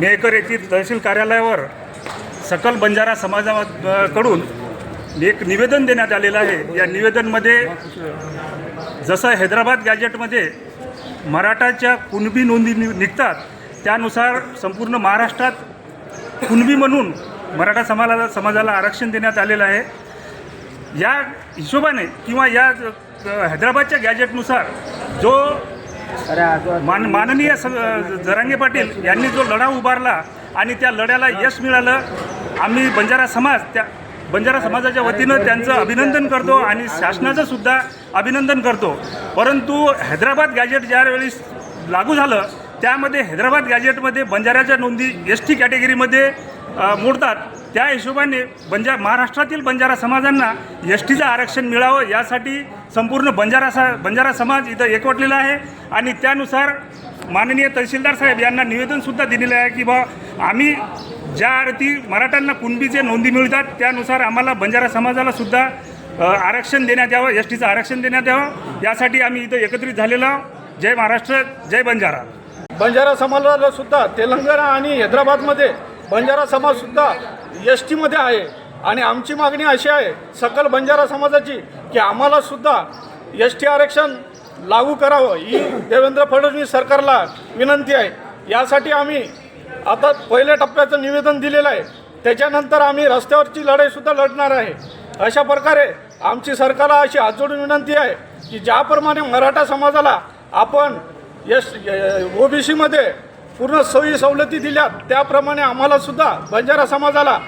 मेहकर येथील तहसील कार्यालयावर सकल बंजारा समाजाकडून एक निवेदन देण्यात आलेलं आहे. या निवेदनमध्ये जसं हैदराबाद गॅजेटमध्ये मराठाच्या कुणबी नोंदी नि- निघतात त्यानुसार संपूर्ण महाराष्ट्रात कुणबी म्हणून मराठा समाजाला समाजाला आरक्षण देण्यात आलेलं आहे. या हिशोबाने किंवा या हैदराबादच्या गॅजेटनुसार जो मान माननीय स जरांगे पाटील यांनी जो लढा उभारला आणि त्या लढ्याला यश मिळालं आम्ही बंजारा समाज त्या बंजारा समाजाच्या वतीनं त्यांचं अभिनंदन करतो आणि शासनाचं सुद्धा अभिनंदन करतो. परंतु हैदराबाद गॅजेट ज्यावेळी लागू झालं त्यामध्ये हैदराबाद गॅजेटमध्ये बंजाऱ्याच्या नोंदी एस टी कॅटेगरीमध्ये मोडतात. त्या हिशोबाने बंजा महाराष्ट्रातील बंजारा समाजांना एस टीचं आरक्षण मिळावं यासाठी संपूर्ण बंजारा सा बंजारा समाज इथं एकवटलेला आहे. आणि त्यानुसार माननीय तहसीलदार साहेब यांना निवेदनसुद्धा दिलेलं आहे की बा आम्ही ज्या अर्थी मराठ्यांना कुणबीचे नोंदी मिळतात त्यानुसार आम्हाला बंजारा समाजाला सुद्धा आरक्षण देण्यात यावं एस टीचं आरक्षण देण्यात यावं. यासाठी आम्ही इथं एकत्रित झालेलो आहोत. जय महाराष्ट्र जय बंजारा. बंजारा समाजाला सुद्धा तेलंगणा आणि हैदराबादमध्ये बंजारा समाजसुद्धा एस टीमध्ये आहे. आणि आमची मागणी अशी आहे सकल बंजारा समाजाची की आम्हाला सुद्धा एस टी आरक्षण लागू करावं. ही देवेंद्र फडणवीस सरकारला विनंती आहे. यासाठी आम्ही आता पहिल्या टप्प्याचं निवेदन दिलेलं आहे. त्याच्यानंतर आम्ही रस्त्यावरची लढाईसुद्धा लढणार आहे. अशा प्रकारे आमची सरकारला अशी हात जोडून विनंती आहे की ज्याप्रमाणे मराठा समाजाला आपण एस ओबीसीमध्ये पूर्ण सोयी सवलती दिल्यात. त्याप्रमाणे आम्हाला सुद्धा बंजारा समाजाला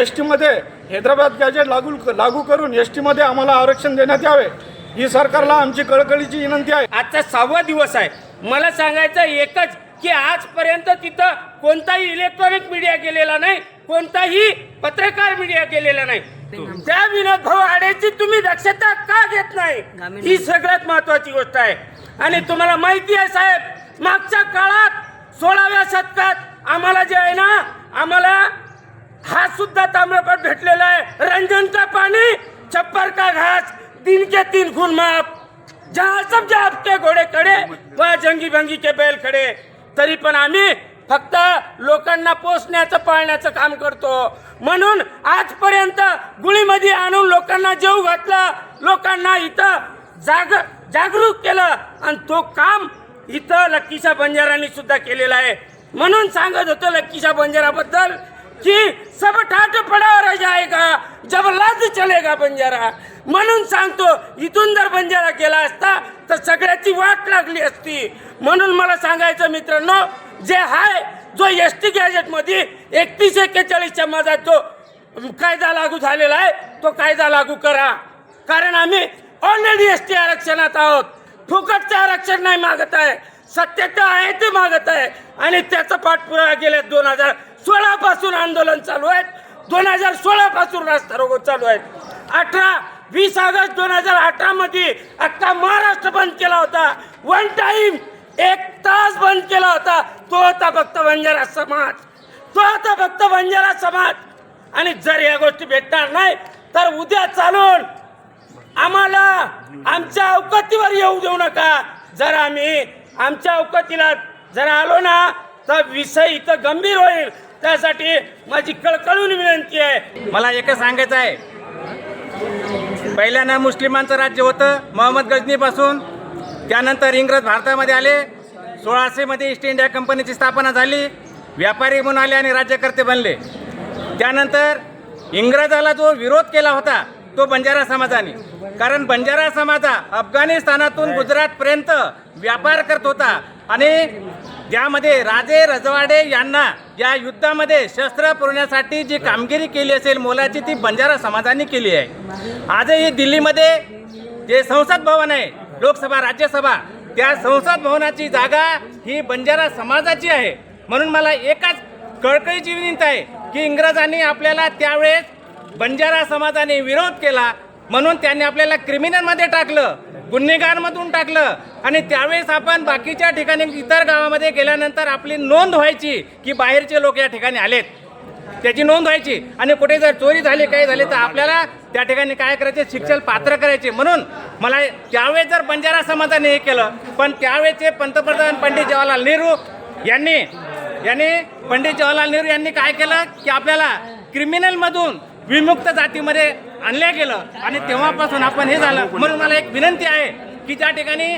एस टीमध्ये हैदराबाद गॅजेट लागू लागू करून एस टीमध्ये आम्हाला आरक्षण देण्यात यावे. ही सरकारला आमची कळकळीची विनंती आहे. आजचा सहावा दिवस आहे. मला सांगायचं एकच की आजपर्यंत तिथं कोणताही इलेक्ट्रॉनिक मीडिया गेलेला नाही कोणताही पत्रकार मीडिया गेलेला नाही. त्या विनोद भाऊ आडेची तुम्ही दक्षता का घेत नाही? ही सगळ्यात महत्वाची गोष्ट आहे. आणि तुम्हाला माहिती आहे साहेब मागच्या काळात सोळाव्या शतकात आम्हाला जे आहे ना आम्हाला हा सुद्धा ताम्रपट भेटलेला आहे. रंजन का पाणी छप्पर का घास दिन के तीन खून माप जहा सब जे आपके घोडे कडे वा जंगी भंगी के बैल खडे. तरी पण आम्ही फक्त लोकांना पोचण्याचं पाळण्याचं काम करतो. म्हणून आजपर्यंत गुळीमध्ये आणून लोकांना जेव घातलं लोकांना इथं जाग जागरूक केलं. आणि तो काम इथं लक्कीशा बंजारांनी सुद्धा केलेला आहे. म्हणून सांगत होतो लक्कीशा बंजाराबद्दल की सब ठाट पडावर जायगा जब लाज चलेगा बंजारा. म्हणून सांगतो इथून जर बंजारा गेला असता तर सगळ्याची वाट लागली असती. म्हणून मला सांगायचं मित्रांनो जे हाय जो एस टी गॅजेटमध्ये एकतीस एक्केचाळीसच्या माझा जो कायदा लागू झालेला आहे तो कायदा लागू करा. कारण आम्ही ऑलरेडी एस टी आरक्षणात आहोत. फुकटचं आरक्षण नाही मागत आहे. सत्यता आहे ते मागत आहे. आणि त्याचा पाठपुरावा गेल्या दोन हजार सोळा पासून आंदोलन चालू आहेत. दोन हजार सोळा पासून रास्ता रोको चालू आहेत. अठरा वीस ऑगस्ट दोन हजार अठरा मध्ये अख्खा महाराष्ट्र बंद केला होता. वन टाइम एक तास बंद केला होता. तो होता फक्त बंजारा समाज. तो होता फक्त बंजारा समाज. आणि जर या गोष्टी भेटणार नाही तर उद्या चालून आम्हाला आमच्या अवकातीवर येऊ देऊ नका. जर आम्ही आमच्या अवकातीला जर आलो ना तर विषय इथं गंभीर होईल. त्यासाठी माझी कळकळून विनंती आहे. मला एकच सांगायचं आहे. पहिल्यांदा मुस्लिमांचं राज्य होतं मोहम्मद गजनीपासून. त्यानंतर इंग्रज भारतामध्ये आले. सोळाशेमध्ये ईस्ट इंडिया कंपनीची स्थापना झाली. व्यापारी म्हणून आले आणि राज्यकर्ते बनले. त्यानंतर इंग्रजाला जो विरोध केला होता तो बंजारा समाजाने. कारण बंजारा समाजा अफगाणिस्तानातून गुजरातपर्यंत व्यापार करत होता. आणि ज्यामध्ये राजे रजवाडे यांना या युद्धामध्ये शस्त्र पुरवण्यासाठी जी कामगिरी केली असेल मोलाची ती बंजारा समाजाने केली आहे. आजही दिल्लीमध्ये जे संसद भवन आहे लोकसभा राज्यसभा त्या संसद भवनाची जागा ही बंजारा समाजाची आहे. म्हणून मला एकाच कळकळीची विनंती आहे की इंग्रजांनी आपल्याला त्यावेळेस बंजारा समाजाने विरोध केला म्हणून त्यांनी आपल्याला क्रिमिनलमध्ये टाकलं गुन्हेगारमधून टाकलं. आणि त्यावेळेस आपण बाकीच्या ठिकाणी इतर गावामध्ये गेल्यानंतर आपली नोंद व्हायची की बाहेरचे लोक या ठिकाणी आलेत. त्याची नोंद व्हायची. आणि कुठे जर चोरी झाली काही झाली तर आपल्याला त्या ठिकाणी काय करायचे? शिक्षण पात्र करायचे. म्हणून मला त्यावेळेस जर बंजारा समाजाने हे केलं पण त्यावेळेचे पंतप्रधान पंडित जवाहरलाल नेहरू यांनी यांनी पंडित जवाहरलाल नेहरू यांनी काय केलं? की आपल्याला क्रिमिनलमधून विमुक्त जातीमध्ये आणल्या गेलं. आणि तेव्हापासून आपण हे झालं. म्हणून मला एक विनंती आहे की त्या ठिकाणी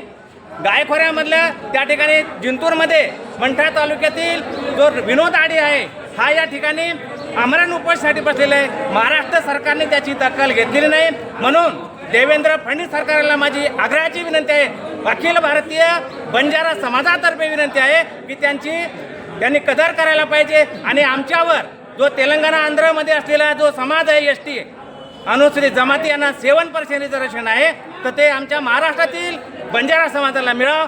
गायखोऱ्यामधल्या त्या ठिकाणी जिंतूरमध्ये मंठा तालुक्यातील जो विनोद आडे आहे हा या ठिकाणी आमरण उपोषणासाठी बसलेला आहे. महाराष्ट्र सरकारने त्याची दखल घेतलेली नाही. म्हणून देवेंद्र फडणवीस सरकारला माझी आग्रहाची विनंती आहे. अखिल भारतीय बंजारा समाजातर्फे विनंती आहे की त्यांची त्यांनी कदर करायला पाहिजे. आणि आमच्यावर जो तेलंगणा आंध्रमध्ये असलेला जो समाज आहे एस टी अनुसूचित जमाती यांना सेवन पर्सेंट रिझर्वेशन आहे तर ते आमच्या महाराष्ट्रातील बंजारा समाजाला मिळावं.